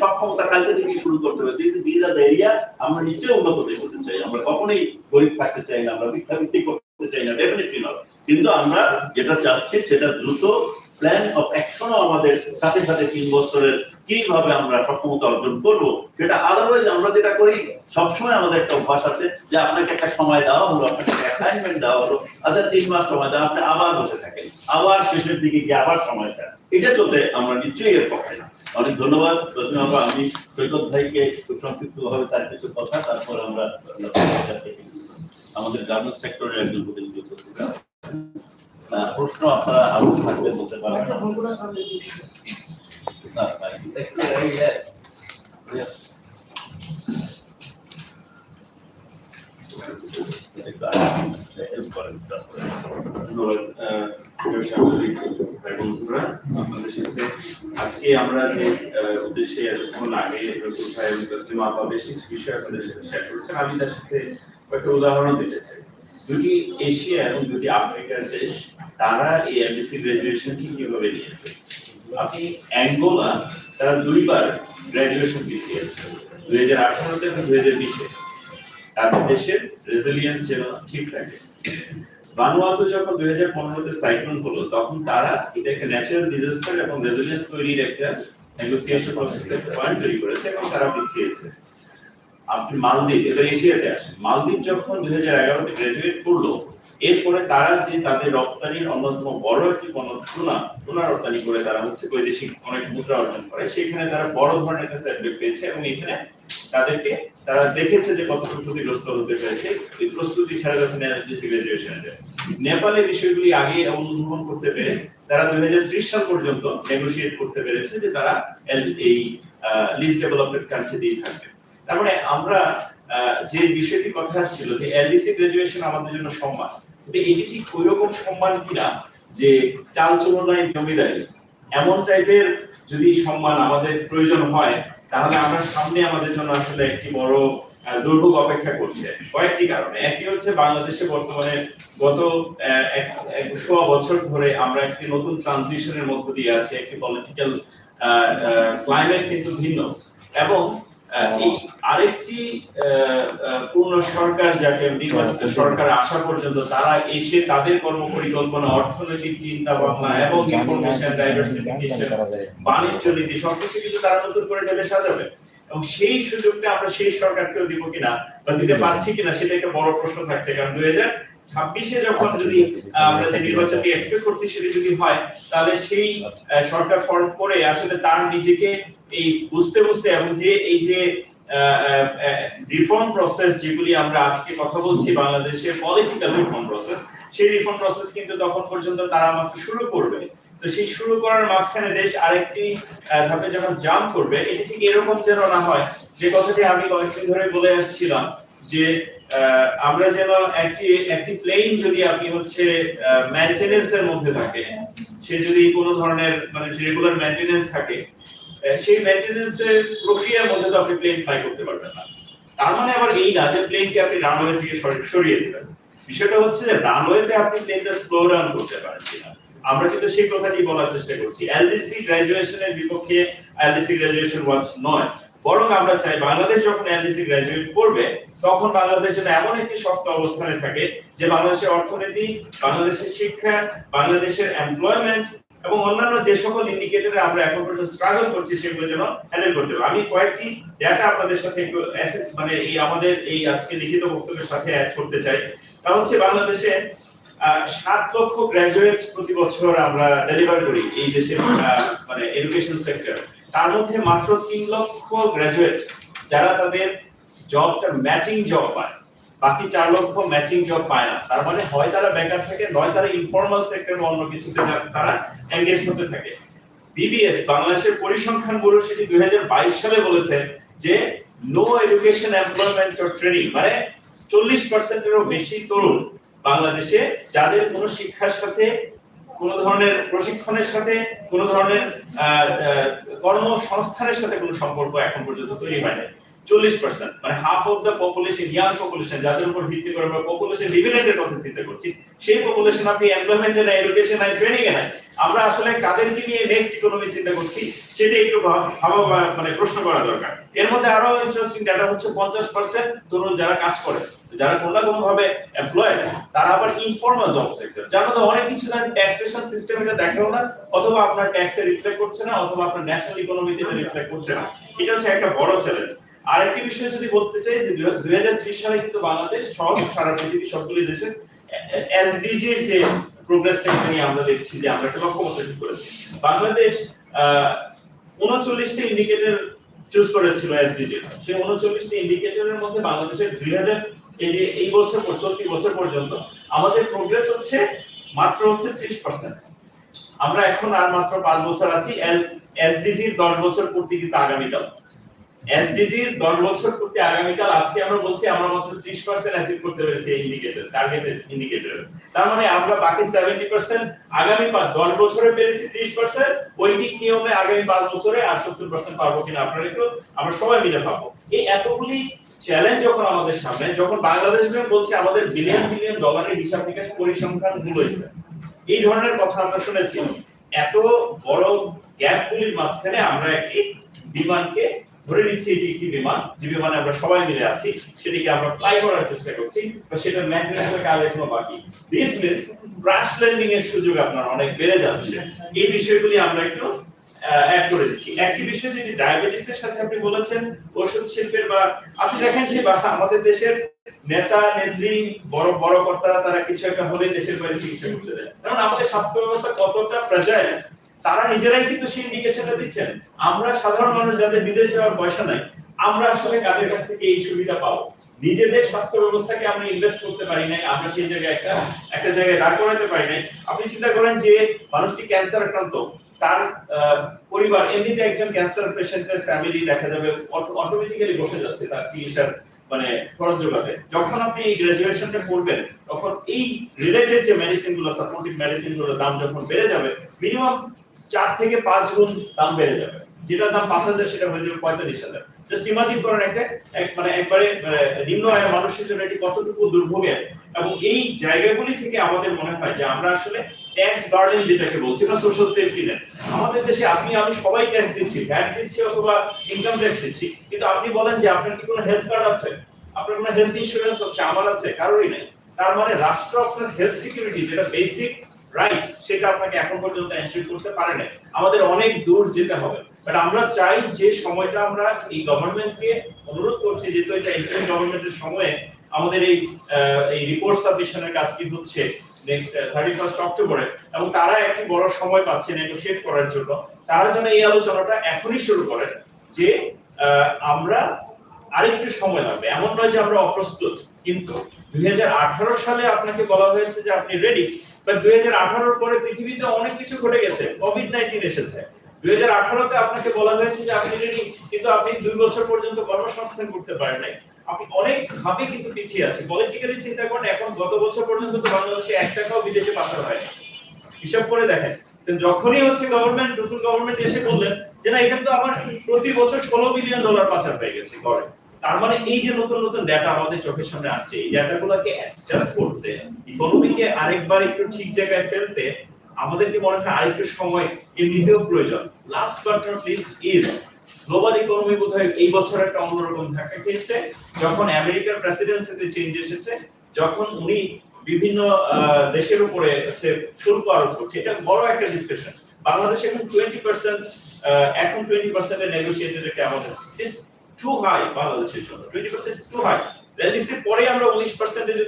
সক্ষমতা কালকে থেকে শুরু করতে হবে। দিস আর এরিয়া আমরা নিচে উন্নত হতে চাই। আমরা কখনোই গরিব থাকতে চাই না, আমরা ভিক্ষাবৃত্তি করতে চাই না ডেফিনেটলি নট কিন্তু আমরা যেটা চাচ্ছি, সেটা দ্রুত প্ল্যান অফ অ্যাকশনও আমাদের সাথে সাথে তিন বছরের কীভাবে আমরা সক্ষমতা অর্জন করব, সেটা আদারওয়াইজ আমরা যেটা করি, সবসময় আমাদের একটা অভ্যাস আছে যে আপনাকে একটা সময় দেওয়া হলো, আপনাকে অ্যাসাইনমেন্ট দেওয়া হলো আচ্ছা তিন মাস সময় দেওয়া, আপনি আবার বসে থাকেন, আবার শেষের দিকে গিয়ে আবার সময় চান এটা চলতে আমরা নিশ্চয়ই এর পক্ষে না। অনেক ধন্যবাদ। বাবা আমি সৈকত ভাইকে খুব সংক্ষিপ্ত ভাবে তার কিছু কথা তারপর আমরা আমাদের গার্মেন্টস সেক্টরের একজন প্রতিনিধি উপস্থিত আছেন। আহ, প্রশ্ন আপনারা আরও থাকলে বলতে পারেন। help করেন, প্রিয় সাংবাদিক বন্ধুরা আপনাদের সাথে আজকে আমরা উদাহরণ দিতে চাই। দুটি এশিয়া এবং দুটি আফ্রিকার দেশ, তারা এই এমবিসি গ্রাজুয়েশন কীভাবে নিয়েছে? আপনি অ্যাঙ্গোলা, তারা দুইবার গ্রাজুয়েশন দিয়েছে। দুই হাজার আঠারোতে এবং দুই হাজার বিশে। তাদের দেশের রেজিলিয়েন্স যেন ঠিক থাকে। ভানুয়াতু যখন দুই হাজার পনেরোতে সাইক্লোন হলো, তখন তারা এটাকে ন্যাচারাল ডিজাস্টার এবং রেজিলিয়েন্স তৈরির একটা নেগোসিয়েশন প্রসেসের পয়েন্ট তৈরি করেছে এবং তারা পিছিয়েছে। আপনি মালদ্বীপ, এটা এশিয়াতে আসেন মালদ্বীপ যখন দুই হাজার এগারোতে গ্রাজুয়েট করল, এরপরে তারা যে তাদের রপ্তানির অন্যতম বড় একটি পণ্য টুনা টুনা রপ্তানি করে তারা হচ্ছে বৈদেশিক অনেক মুদ্রা অর্জন করে, সেখানে তারা বড় ধরনের একটা সেটব্যাক পেয়েছে এবং এখানে তাদেরকে, তারা দেখেছে যে কতটুকু ক্ষতিগ্রস্ত হতে পেরেছে। এই প্রস্তুতি ছাড়া যখন এনএলসি গ্রাজুয়েশনে নেপালে বিষয়গুলি আগে অনুধাবন করতে পেরে, তারা দুই হাজার ত্রিশ সাল পর্যন্ত নেগোসিয়েট করতে পেরেছে যে তারা এই লিস্ট ডেভেলপমেন্ট কান্ট্রি দিয়ে থাকবে। তার মানে আমরা যে বিষয়টি কথা আসছিল যে এলডিসি গ্রাজুয়েশন আমাদের জন্য সম্মান, কিন্তু এটি ঠিক ওই রকম সম্মান কিনা যে চাল চলনায় জমিদারি, এমন টাইপের যদি সম্মান আমাদের প্রয়োজন হয় তাহলে আমার সামনে আমাদের জন্য আসলে একটি বড় দুর্ভোগ অপেক্ষা করছে। কয়েকটি কারণে। একটি হচ্ছে বাংলাদেশে বর্তমানে গত সোয়া বছর ধরে আমরা একটি নতুন ট্রানজিশনের মধ্য দিয়ে আছি। একটি পলিটিক্যাল ক্লাইমেট কিন্তু ভিন্ন। এবং এই আরেকটি পূর্ণ সরকার যাকে নির্বাচিত সরকার আসা পর্যন্ত তারা এসে তাদের কর্ম পরিকল্পনা অর্থনৈতিক চিন্তা ভাবনা এবং ইনফরমেশন ডাইভার্সিফিকেশন বাণিজ্য নীতি সবকিছু কিন্তু তারা নতুন করে ঢেলে সাজাবে। এবং সেই সুযোগটা আমরা সেই সরকারকেও দিব কিনা বা দিতে পারছি কিনা সেটা একটা বড় প্রশ্ন থাকছে। কারণ দুই হাজার ছাব্বিশে যখন যদি আমরা যে নির্বাচনটি এক্সপেক্ট করছি সেটা যদি হয় তাহলে সেই সরকার ফর্ম করে আসলে তার নিজেকে এই বুঝতে বুঝতে এবং যে এই যে রিফর্ম প্রসেস যেগুলি আমরা আজকে কথা বলছি বাংলাদেশের পলিটিক্যাল রিফর্ম প্রসেস সেই রিফর্ম প্রসেস কিন্তু তখন পর্যন্ত তারা মাত্র শুরু করবে। তো সেই শুরু করার মাঝখানে দেশ আরেকটি ধাপে যখন জাম্প করবে, এটি ঠিক এরকম যেন না হয়, যে কথাটি আমি কয়েকদিন ধরে বলে আসছিলাম, যে আমরা যেন একটি একটি প্লেন যদি আপনি হচ্ছে মেইনটেনেন্স এর মধ্যে থাকে, সে যদি কোনো ধরনের মানে রেগুলার মেইনটেনেন্স থাকে সেই মেইনটেনেন্স এর প্রক্রিয়ার মধ্যে তো আপনি প্লেন ফ্লাই করতে পারবেন না। তার মানে আবার এই না যে প্লেনকে আপনি রানওয়ে থেকে সরি- সরিয়ে দিবেন। বিষয়টা হচ্ছে যে রানওয়েতে আপনি প্লেনটা স্লো ডাউন করতে পারেন কিনা। আমরা কিন্তু সেই কথাটি বলার চেষ্টা করছি। এলডিসি গ্রাজুয়েশনের বিপক্ষে এলডিসি গ্রাজুয়েশন ওয়াচ নয়। বরং আমরা চাই বাংলাদেশ যখন এলডিসি গ্রাজুয়েট করবে, তখন বাংলাদেশ যেন এমন একটি শক্ত অবস্থানে থাকে যে বাংলাদেশের অর্থনীতি, বাংলাদেশের শিক্ষা, বাংলাদেশের এমপ্লয়মেন্ট এবং অন্যান্য যে সকল ইন্ডিকেটরে আমরা এখন পর্যন্ত স্ট্রাগল করছি, সেগুলো যেন হ্যান্ডেল করতে পারব আমি কয়েকটি ডেটা আপনাদের সাথে একটু মানে এই আমাদের এই আজকে লিখিত বক্তব্যের সাথে অ্যাড করতে চাই। তা হচ্ছে বাংলাদেশে সাত লক্ষ গ্রাজুয়েট প্রতি বছর আমরা ডেলিভার করি এই দেশের মানে এডুকেশন সেক্টর তার মধ্যে মাত্র তিন লক্ষ গ্রাজুয়েট যারা তাদের জবটা ম্যাচিং জব পায়। বাকি চার লক্ষ ম্যাচিং জব পায় না। তার মানে হয় তারা বেকার থাকে, নয় তারা ইনফর্মাল সেক্টর বা অন্য কিছুতে তারা এঙ্গেজ হতে থাকে। বিবিএস বাংলাদেশের পরিসংখ্যান ব্যুরো সেটি দুই হাজার বাইশ সালে বলেছে যে no education employment or training মানে চল্লিশ পার্সেন্টেরও বেশি তরুণ বাংলাদেশে যাদের কোনো শিক্ষার সাথে, কোন ধরনের প্রশিক্ষণের সাথে, কোন ধরনের কর্মসংস্থানের সাথে কোনো সম্পর্ক এখন পর্যন্ত তৈরি হয়নি। চল্লিশ পার্সেন্ট মানে half of the population young population যাদের উপর ভিত্তি করে আমরা পপুলেশন ডিভিডেন্ডের কথা চিন্তা করছি, সেই পপুলেশন আপনি এমপ্লয়মেন্টে নাই এডুকেশন নাই ট্রেনিং এ নাই। আমরা আসলে কাদেরকে নিয়ে নেক্সট ইকোনমি চিন্তা করছি, সেটা একটু ভাবা মানে প্রশ্ন করা দরকার। এর মধ্যে আরও ইন্টারেস্টিং ডাটা হচ্ছে পঞ্চাশ পার্সেন্ট তরুণ যারা কাজ করে। যারা কোনো না কোনো ভাবে এমপ্লয়েড তারা আবার ইনফর্মাল জব সেক্টর যার মধ্যে অনেক কিছু ধরেন ট্যাক্সেশন সিস্টেম এটা দেখাও না, অথবা আপনার ট্যাক্সে রিফ্লেক্ট করছে না, অথবা আপনার ন্যাশনাল ইকোনমিতে এটা রিফ্লেক্ট করছে না। এটা হচ্ছে একটা বড় চ্যালেঞ্জ আরেকটি বিষয় যদি বলতে চাই যে দুই হাজার ত্রিশ সালে কিন্তু বাংলাদেশ সহ সারা পৃথিবী সবগুলি দেশে এসডিজির যে প্রোগ্রেসটা নিয়ে আমরা দেখছি, যে আমরা একটা লক্ষ্যমাত্রা ঠিক করেছি। বাংলাদেশ উনচল্লিশটা ইন্ডিকেটর চুজ করেছিল এসডিজি সেই উনচল্লিশটি ইন্ডিকেটরের মধ্যে বাংলাদেশের দুই হাজার এই যে এই বছর চলতি বছর পর্যন্ত আমাদের প্রোগ্রেস হচ্ছে মাত্র হচ্ছে ত্রিশ পার্সেন্ট আমরা এখন আর মাত্র পাঁচ বছর আছি। এসডিজির দশ বছর পূর্তি কিন্তু আগামীকাল। এসডিজির দশ বছর পূর্তি আগামীকাল আজকে আমরা বলছি আমরা মাত্র ত্রিশ পার্সেন্ট অ্যাচিভ করতে পেরেছি ইন্ডিকেটর টার্গেটেড ইন্ডিকেটর তার মানে আমরা বাকি সেভেন্টি পার্সেন্ট আগামী পাঁচ দশ বছরে পেরেছি ত্রিশ পার্সেন্ট ঐকিক নিয়মে আগামী পাঁচ বছরে আর সত্তর পার্সেন্ট পারব কিনা আপনারা একটু আমরা সবাই মিলে পাবো এই এতগুলি চ্যালেঞ্জ যখন আমাদের সামনে, যখন বাংলাদেশ ব্যাংক বলছে আমাদের বিলিয়ন বিলিয়ন ডলারের হিসাব নিকাশ পরিসংখ্যান ভুল হয়েছে, এই ধরনের কথা আমরা শুনেছি। এত বড় গ্যাপগুলির মাঝখানে আমরা একটি বিমানকে ধরে নিচ্ছি, এটি একটি বিমান, যে বিমানে আমরা সবাই মিলে আছি, সেটিকে আমরা ফ্লাই করার চেষ্টা করছি, বা সেটা মেইনটেনেন্সের কাজ এখনও বাকি। দিস মিনস ক্র্যাশ ল্যান্ডিং এর সুযোগ আপনার অনেক বেড়ে যাচ্ছে। এই বিষয়গুলি আমরা একটু আমরা সাধারণ মানুষ যাদের বিদেশ যাওয়ার পয়সা নাই, আমরা আসলে কাদের কাছ থেকে এই সুবিধা পাবো? নিজেদের স্বাস্থ্য ব্যবস্থাকে আমরা ইনভেস্ট করতে পারি নাই, আমরা সেই জায়গায় একটা একটা জায়গায় দাঁড় করাতে পারি নাই। আপনি চিন্তা করেন যে মানুষটি ক্যান্সার আক্রান্ত তার পরিবার এমনিতে একজন ক্যান্সার পেশেন্টের ফ্যামিলি দেখা যাবে অটোমেটিক্যালি বসে যাচ্ছে তার চিকিৎসার মানে খরচ যোগাতে। যখন আপনি এই গ্রাজুয়েশনটা করবেন, তখন এই রিলেটেড যে মেডিসিনগুলো সাপোর্টিভ মেডিসিনগুলো দাম যখন বেড়ে যাবে মিনিমাম চার থেকে পাঁচ গুণ দাম বেড়ে যাবে। যেটার দাম পাঁচ হাজার, সেটা হয়ে যাবে পঁয়তাল্লিশ হাজার। জাস্ট ইমাজিন করেন একটা, এক মানে একবারে মানে নিম্ন আয়ের মানুষের জন্য এটি কতটুকু দুর্ভোগের এবং এই জায়গাগুলি থেকে আমাদের মনে হয় যে আমরা আসলে ট্যাক্স বার্ডেন যেটাকে বলছি না সোশ্যাল সেফটি নেট আমাদের দেশে আপনি, আমি সবাই ট্যাক্স দিচ্ছি ভ্যাট দিচ্ছি অথবা ইনকাম ট্যাক্স দিচ্ছি, কিন্তু আপনি বলেন যে আপনার কি কোনো হেলথ কার্ড আছে? আপনার কোনো হেলথ ইন্স্যুরেন্স আছে? আমার আছে, কারোরই নেই। তার মানে রাষ্ট্র আপনার হেলথ সিকিউরিটি যেটা বেসিক রাইট সেটা আপনাকে এখন পর্যন্ত এনশিওর করতে পারে না আমাদের অনেক দূর যেতে হবে। বাট আমরা চাই যে সময়টা আমরা এই গভর্নমেন্টকে অনুরোধ করছি, যেহেতু এটা ইন্টারিম গভর্নমেন্টের সময়ে আমাদের এই এই রিপোর্ট সাবমিশনের কাজটি হচ্ছে নেক্সট থার্টি ফার্স্ট অক্টোবরে এবং তারা একটি বড় সময় পাচ্ছে নেগোশিয়েট করার জন্য। তারা যেন এই আলোচনাটা এখনই শুরু করেন যে আমরা আরেকটু সময় লাগবে। এমন নয় যে আমরা অপ্রস্তুত। কিন্তু দুই হাজার আঠারো সালে আপনাকে বলা হয়েছে যে আপনি রেডি বাট দুই পরে পৃথিবীতে অনেক কিছু ঘটে গেছে কোভিড নাইন্টিন এসেছে। দুই হাজার আঠারোতে আপনাকে বলা হয়েছে যে আপনি কিন্তু আপনি দুই বছর পর্যন্ত কর্মসংস্থান করতে পারেন নাই। আপনি অনেক ভাবে কিন্তু পিছিয়ে আছে পলিটিক্যালি চিন্তা করেন, এখন গত বছর পর্যন্ত বাংলাদেশে এক টাকাও বিদেশে পাচার হয়নি। হিসাব করে দেখেন। যখনই হচ্ছে গভর্নমেন্ট নতুন গভর্নমেন্ট এসে বললেন যে, না, এখানে তো আমার প্রতি বছর ষোলো বিলিয়ন ডলার পাচার হয়ে গেছে করে তার মানে এই যে নতুন নতুন ডেটা আমাদের চোখের সামনে আসছে, এই ডেটাগুলোকে অ্যাডজাস্ট করতে ইকোনমিকে আরেকবার একটু ঠিক জায়গায় ফেলতে আমাদের কি মনে হয় আরেকটু সময় এমনিতেও প্রয়োজন। Last but not least is global economy বোধহয় এই বছর একটা অন্যরকম ধাক্কা খেয়েছে। যখন আমেরিকার প্রেসিডেন্সিতে চেঞ্জ এসেছে, যখন উনি বিভিন্ন দেশের উপরে হচ্ছে শুল্ক আরোপ করছে, এটা বড় একটা ডিসকাশন বাংলাদেশ এখন টোয়েন্টি পার্সেন্ট এখন টোয়েন্টি পার্সেন্টের নেগোসিয়েটেড একটা আমাদের টু হাই বাংলাদেশের জন্য টোয়েন্টি পার্সেন্ট টু হাই পরে আমরা উনিশ পার্সেন্টে যদি